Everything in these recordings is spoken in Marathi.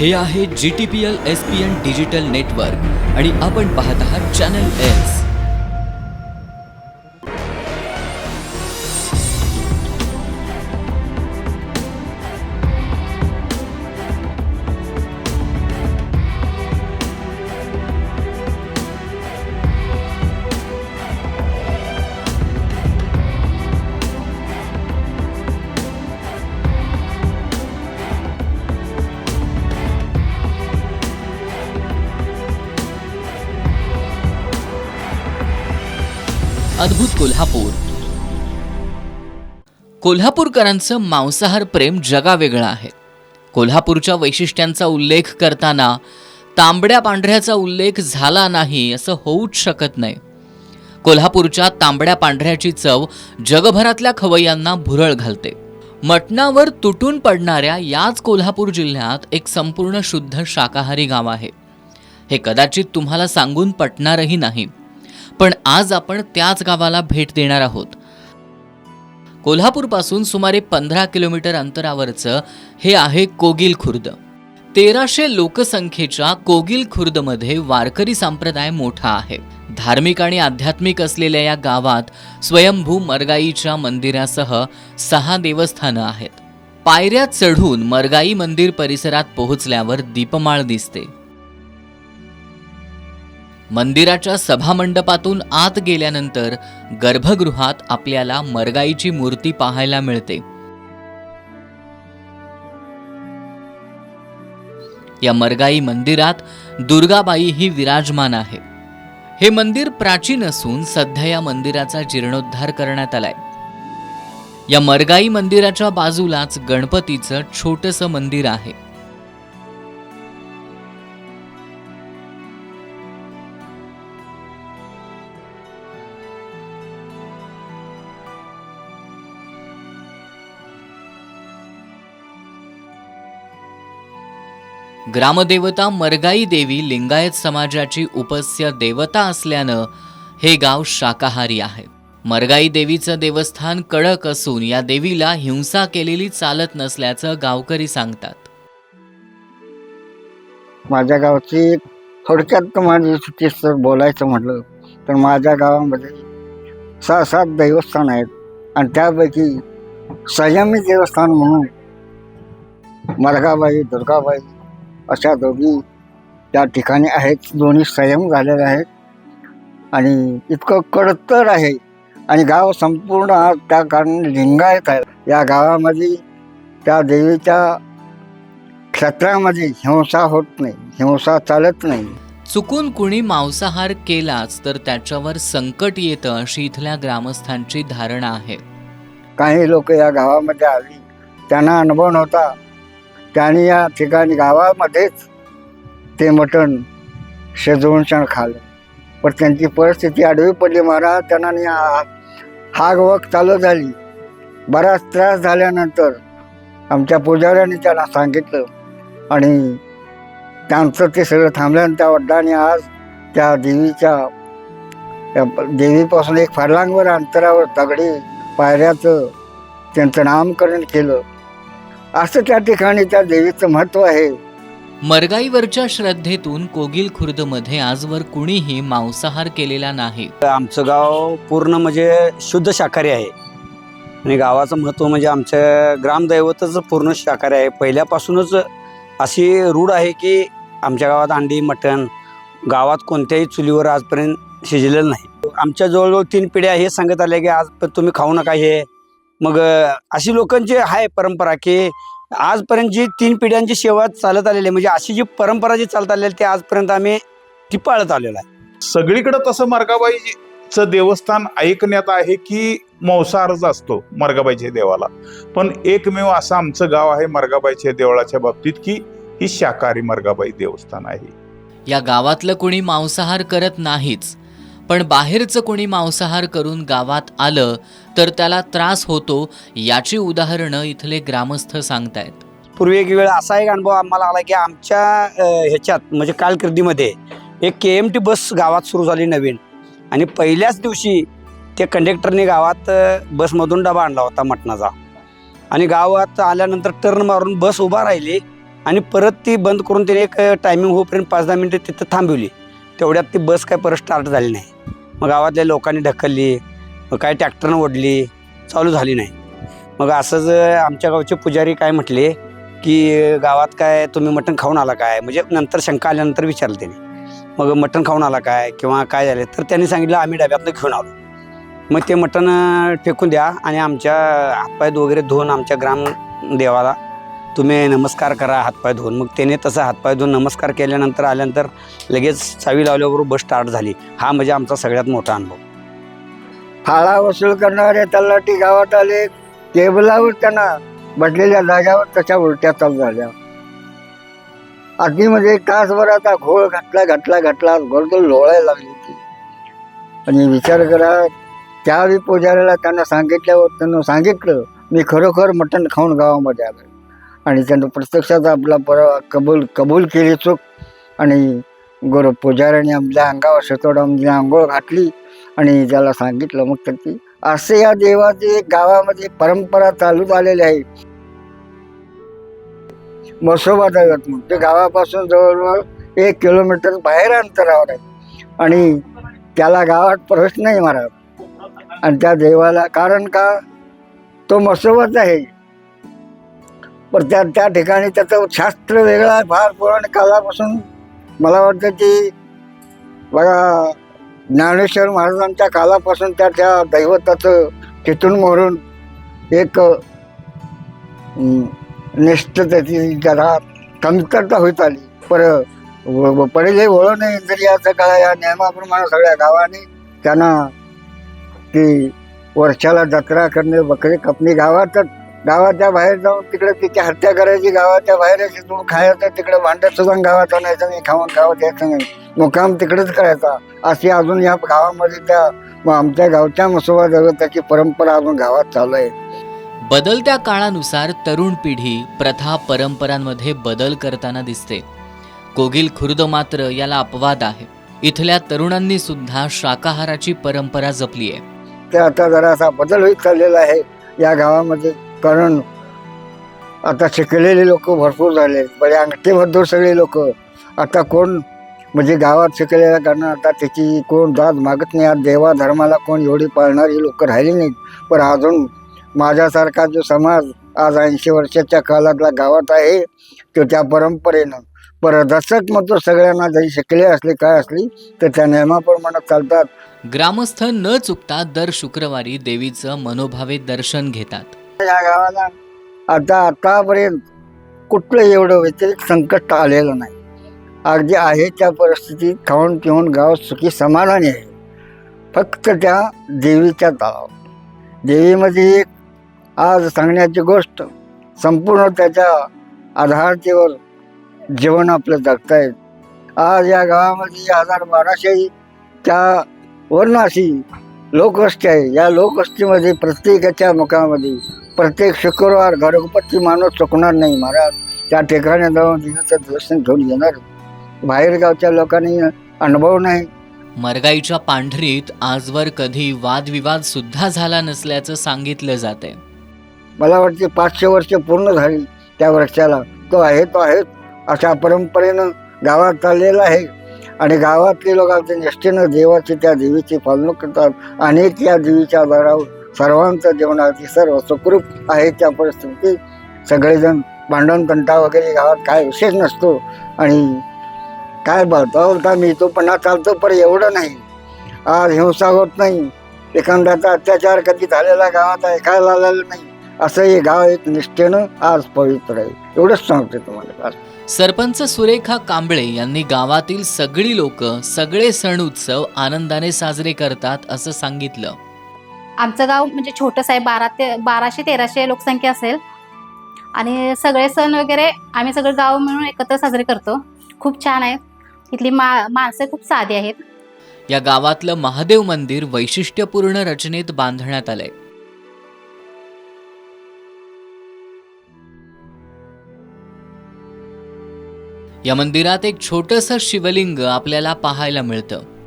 हे आहे G T P L S P N digital network आणि आपण पाहत आहात चॅनल एस अद्भुत कोल्हापूर. कोल्हापूरकरांचं मांसाहार प्रेम जगावेगळं आहे. कोल्हापूरच्या वैशिष्ट्यांचा उल्लेख करताना तांबड्या पांढऱ्याचा उल्लेख झाला नाही असं होऊच शकत नाही. कोल्हापूरच्या तांबड्या पांढऱ्याची चव जगभरातल्या खवय्यांना भुरळ घालते. मटणावर तुटून पडणाऱ्या याच कोल्हापूर जिल्ह्यात एक संपूर्ण शुद्ध शाकाहारी गाव आहे. हे कदाचित तुम्हाला सांगून पटणारही नाही. पण आज आपण त्याच गावाला भेट देणार आहोत. कोल्हापूरपासून सुमारे पंधरा किलोमीटर अंतरावरचं हे आहे कोगिल खुर्द. तेराशे लोकसंख्येच्या कोगिल खुर्दमध्ये वारकरी संप्रदाय मोठा आहे. धार्मिक आणि आध्यात्मिक असलेल्या या गावात स्वयंभू मरगाईच्या मंदिरासह सहा देवस्थानं आहेत. पायऱ्या चढून मरगाई मंदिर परिसरात पोहोचल्यावर दीपमाळ दिसते. मंदिराच्या सभामंडपातून आत गेल्यानंतर गर्भगृहात आपल्याला मरगाईची मूर्ती पाहायला मिळते. या मरगाई मंदिरात दुर्गाबाई ही विराजमान आहे. हे मंदिर प्राचीन असून सध्या या मंदिराचा जीर्णोद्धार करण्यात आलाय. या मरगाई मंदिराच्या बाजूलाच गणपतीचं छोटस मंदिर आहे. ग्रामदेवता मरगाई देवी लिंगायत समाजाची उपस्य देवता असल्यानं हे गाव शाकाहारी आहे. मरगाई देवीचं देवस्थान कडक असून या देवीला हिंसा केलेली चालत नसल्याचं गावकरी सांगतात. माझ्या गावची थोडक्यात माझी सुट्टीस जर बोलायचं म्हटलं तर माझ्या गावामध्ये सहा सात देवस्थान आहेत आणि त्यापैकी संयमी देवस्थान म्हणून मरगाबाई दुर्गाबाई अशा दोघी त्या ठिकाणी आहेत. दोन्ही संयम झालेले आहेत. आणि इतकं कडतर आहे. आणि गाव संपूर्ण त्या कारणाने लिंगायत आहे. या गावामध्ये त्या देवीच्या क्षेत्रामध्ये हिंसा होत नाही. हिंसा चालत नाही. चुकून कुणी मांसाहार केलाच तर त्याच्यावर संकट येतं अशी इथल्या ग्रामस्थांची धारणा आहे. काही लोक या गावामध्ये आली. त्यांना अनुभव नव्हता. त्याने या ठिकाणी गावामध्येच ते मटण शिजवून क्षण खाल्लं पण त्यांची परिस्थिती आडवी पडली महाराज. त्यांना हाग वग चालू झाली. बराच त्रास झाल्यानंतर आमच्या पुजाऱ्यांनी त्यांना सांगितलं आणि त्यांचं ते सगळं थांबल्यानं त्या वडिलांनी आज त्या देवीच्या त्या देवीपासून एक फरलांगवर अंतरावर दगडी पायऱ्याचं त्यांचं नामकरण केलं. असं त्या ठिकाणी त्या देवीचं महत्त्व आहे. मरगाईवरच्या श्रद्धेतून कोगिल खुर्दमध्ये आजवर कुणीही मांसाहार केलेला नाही. आमचं गाव पूर्ण म्हणजे शुद्ध शाकाहारी आहे. आणि गावाचं महत्त्व म्हणजे आमच्या ग्रामदैवतच पूर्ण शाकाहारी आहे. पहिल्यापासूनच अशी रूढ आहे की आमच्या गावात अंडी मटण गावात कोणत्याही चुलीवर आजपर्यंत शिजलेलं नाही. आमच्या जवळजवळ तीन पिढ्या हे सांगत आले की आज तुम्ही खाऊ नका हे. मग अशी लोकांची आहे परंपरा की आजपर्यंत जी तीन पिढ्यांची सेवा चालत आलेली आहे म्हणजे अशी जी परंपरा जी चालत आलेली आहे ती आजपर्यंत आम्ही ती पाळत आलेलो आहे. सगळीकडे तसं मरगाबाईचं देवस्थान ऐकण्यात आहे की मांसाहारच असतो मरगाबाईच्या देवाला. पण एकमेव असं आमचं गाव आहे मरगाबाईच्या देवळाच्या बाबतीत की ही शाकाहारी मरगाबाई देवस्थान आहे. या गावातलं कोणी मांसाहार करत नाहीच. पण बाहेरचं कोणी मांसाहार करून गावात आलं तर त्याला त्रास होतो याची उदाहरणं इथले ग्रामस्थ सांगतायत. पूर्वी एक वेळ असा एक अनुभव आम्हाला आला की आमच्या ह्याच्यात म्हणजे कालकिर्दीमध्ये एक के एम टी बस गावात सुरू झाली नवीन. आणि पहिल्याच दिवशी त्या कंडक्टरने गावात बसमधून डबा आणला होता मटणाचा. आणि गावात आल्यानंतर टर्न मारून बस उभा राहिली आणि परत ती बंद करून त्याने एक टायमिंग होईपर्यंत पाच दहा मिनटं तिथं थांबवली. तेवढ्यात ती बस काय परत स्टार्ट झाली नाही. मग गावातल्या लोकांनी ढकलली मग काय ट्रॅक्टरनं ओढली चालू झाली नाही. मग असंच आमच्या गावचे पुजारी काय म्हटले की गावात काय तुम्ही मटण खाऊन आला काय? म्हणजे नंतर शंका आल्यानंतर विचारलं त्याने. मग मटण खाऊन आला काय किंवा काय झालं तर त्यांनी सांगितलं आम्ही डब्यातनं घेऊन आलो. मग ते मटण फेकून द्या आणि आमच्या हातपाय वगैरे धुवून आमच्या ग्राम देवाला तुम्ही नमस्कार करा हातपाय धुवून. मग त्याने तसं हातपाय धुवून नमस्कार केल्यानंतर आल्यानंतर लगेच चावी लावल्याबरोबर बस स्टार्ट झाली. हा म्हणजे आमचा सगळ्यात मोठा अनुभव. फाळा वसूल करणारे तलाठी गावात आले. टेबलावर त्यांना बसलेल्या जाग्यावर त्याच्या उलट्या चालू झाल्या. अगदीमध्ये एक तासभराचा घोळ घातला घातला घातला गोरगोल लोळायला लागली होती. आणि विचार करा त्यावेळी पुजाऱ्याला त्यांना सांगितल्यावर त्यांना सांगितलं मी खरोखर मटण खाऊन गावामध्ये आलं आणि त्यानं प्रत्यक्षात आपला पर कबूल कबूल केली चूक. आणि गुरु पुजाऱ्याने आपल्या अंगावर शेतोडामध्ये आंघोळ घातली. आणि त्याला सांगितलं मग तर ती असे या देवाची एक गावामध्ये परंपरा चालू झालेली आहे. मसोबा दैवत म्हणून ते गावापासून जवळजवळ एक किलोमीटर बाहेर अंतरावर आहे. आणि त्याला गावात प्रवेश नाही महाराज आणि त्या देवाला कारण का? तो मसोबाच आहे. पण त्या त्या ठिकाणी त्याचं शास्त्र वेगळं आहे फार पौराणिक कालापासून मला वाटतं की बघा ज्ञानेश्वर महाराजांच्या कालापासून त्या त्या दैवताचं तिथून मोरून एक अं, निष्ठ त्याची जरा कमतरता होत आली. पर व- व- पहिले वळण इंद्रियाचं काळ या नियमाप्रमाणे सगळ्या गावाने त्यांना ती वर्षाला जत्रा करणे बकरी कपणी गावातच गावाच्या बाहेर जाऊन तिकडे तिची हत्या करायची गावाच्या बाहेर शिजून खायचं तिकडे भांड्यात सुद्धा गावात आणायचं नाही खाऊन गावात यायचं नाही. मुकाम तिकडेच करायचा. अशी अजून या गावामध्ये त्या आमच्या गावच्या मसोबा देवताची परंपरा अजून गावात चालू आहे. बदलत्या काळानुसार तरुण पिढी प्रथा परंपरांमध्ये बदल करताना दिसते. कोगिल खुर्द मात्र याला अपवाद आहे. इथल्या तरुणांनी सुद्धा शाकाहाराची परंपरा जपली आहे. ते आता जरासा बदल होत चाललेला आहे. या गावामध्ये कारण आता शिकलेले लोक भरपूर झाले. म्हणजे अंगठी भरपूर सगळे लोक. आता कोण म्हणजे गावात शिकलेल्या कारण आता त्याची कोण दाद मागत नाही. आज देवा धर्माला कोण एवढी पाळणारी लोक राहिली नाहीत. पण अजून माझ्यासारखा जो समाज आज ऐंशी वर्षाच्या काळातला गावात आहे तो त्या परंपरेनं. पर दशक मग सगळ्यांना जरी शिकले असले काय असली तर त्या नियमाप्रमाणे चालतात. ग्रामस्थ न चुकता दर शुक्रवारी देवीचं मनोभावे दर्शन घेतात. या गावाला. आता आतापर्यंत कुठलं एवढं व्यतिरिक्त संकट आलेलं नाही. अगदी आहे त्या परिस्थितीत खाऊन पिऊन गाव सुखी समाधानी आहे. फक्त त्या देवीच्या तलाव देवीमध्ये एक आज सांगण्याची गोष्ट संपूर्ण त्याच्या आधारतेवर जीवन आपलं जगतायत आज या गावामध्ये हजार बाराशे त्या वर्णाशी लोकवस्ती आहे. या लोकवस्तीमध्ये प्रत्येकाच्या मुखामध्ये प्रत्येक शुक्रवार घरगुपती माणूस चुकणार नाही महाराज. त्या ठिकाणी जाऊन देवीचं दर्शन घेऊन येणार बाहेरगावच्या लोकांनी अनुभव नाही. मरगाईच्या पांढरीत आजवर कधी वादविवाद सुद्धा झाला नसल्याचं सांगितलं जातंय. मला वाटते पाचशे वर्ष पूर्ण झाली त्या वृक्षाला. तो आहे तो आहे. अशा परंपरेनं गावात चाललेला आहे. आणि गावातले लोक निष्ठेनं देवाची त्या देवीची पालना करतात. आणि त्या देवीच्या आधारावर सर्वांचं जीवनाची सर्व सुखरूप आहे त्या परिस्थिती सगळेजण भांडण तंटा वगैरे गावात काय विशेष नसतो. आणि काय बोलता बोलता मी तो पणा चालतो पण एवढं नाही. आज हिंसा होत नाही. एखाद्याचा अत्याचार कधी झालेला गावात ऐकायला आलेला नाही. असं हे गाव एक निष्ठेनं आज पवित्र आहे. एवढंच सांगते तुम्हाला. सरपंच सुरेखा कांबळे यांनी गावातील सगळी लोक सगळे सण उत्सव आनंदाने साजरे करतात असं सांगितलं. आमचं गाव म्हणजे छोटंसं आहे बारा ते बाराशे तेराशे लोकसंख्या असेल. आणि सगळे सण वगैरे आम्ही सगळं गाव मिळून एकत्र साजरे करतो. खूप छान आहे. इथली मा माणसं खूप साधी आहेत. या गावातलं महादेव मंदिर वैशिष्ट्यपूर्ण रचनेत बांधण्यात आलंय. या मंदिरात एक छोटस शिवलिंग आपल्याला पाहायला मिळतं.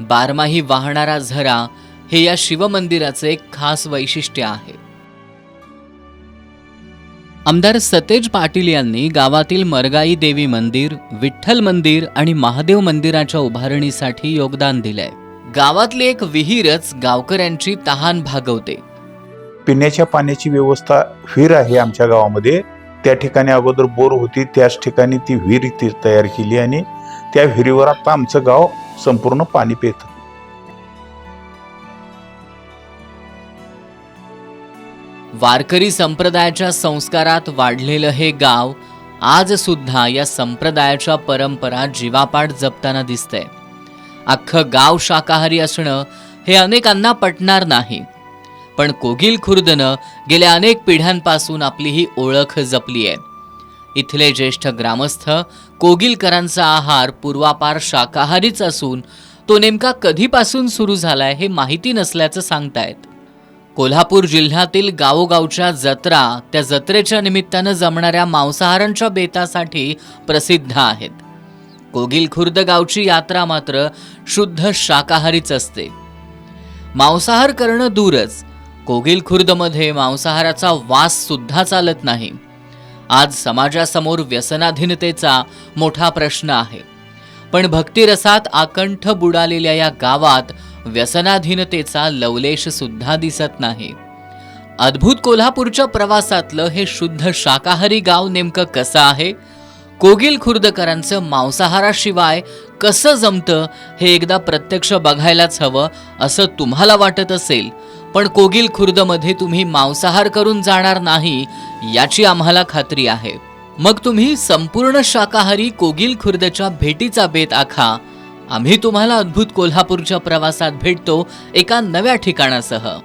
बारमाही वाहणारा झरा हे या शिवमंदिराचे एक खास वैशिष्ट्य आहे. आमदार सतेज पाटील यांनी गावातील मरगाई देवी मंदिर विठ्ठल मंदिर आणि महादेव मंदिराच्या उभारणीसाठी योगदान दिलंय. गावातली एक विहीरच गावकऱ्यांची तहान भागवते. पिण्याच्या पाण्याची व्यवस्था विहीर आहे आमच्या गावामध्ये. त्या ठिकाणी अगोदर बोर होती त्याच ठिकाणी ती विहीर तयार केली आणि त्या विहिरीवर आता आमचं गाव संपूर्ण पाणी पितं. वारकरी संप्रदायाच्या संस्कारात वाढलेलं हे गाव आज सुद्धा या संप्रदायाच्या परंपरा जीवापाठ जपताना दिसतंय. अख्खं गाव शाकाहारी असणं हे अनेकांना पटणार नाही. पण कोगिल खुर्दनं गेल्या अनेक पिढ्यांपासून आपली ही ओळख जपली आहे इथले ज्येष्ठ ग्रामस्थ कोगिलकरांचा आहार पूर्वापार शाकाहारीच असून तो नेमका कधीपासून सुरू झालाय हे माहिती नसल्याचं सांगतायत. कोल्हापूर जिल्ह्यातील गावोगावच्या जत्रा त्या जत्रेच्या निमित्तानं जमणाऱ्या मांसाहारांच्या बेतासाठी प्रसिद्ध आहेत. कोगिल खुर्द गावची यात्रा मात्र शुद्ध शाकाहारीच असते. मांसाहार करणं दूरच. कोगिल खुर्दमध्ये मांसाहाराचा वास सुद्धा चालत नाही. आज समाजासमोर व्यसनाधीनतेचा मोठा प्रश्न आहे. पण भक्तिरसात आकंठ बुडालेल्या या गावात व्यसनाधीनतेचा लवलेश सुद्धा दिसत नाही. अद्भुत कोल्हापूरच्या प्रवासातलं हे शुद्ध शाकाहारी गाव नेमकं कसं आहे? कोगिल खुर्दकरांचं मांसाहाराशिवाय कसं जमतं हे एकदा प्रत्यक्ष बघायलाच हवं असं तुम्हाला वाटत असेल. पण कोगिल खुर्दमध्ये तुम्ही मांसाहार करून जाणार नाही याची आम्हाला खात्री आहे. मग तुम्ही संपूर्ण शाकाहारी कोगिल खुर्दच्या भेटीचा बेत आखा. आम्ही तुम्हाला अद्भुत कोल्हापूरच्या प्रवासात भेटतो एका नव्या ठिकाणासह.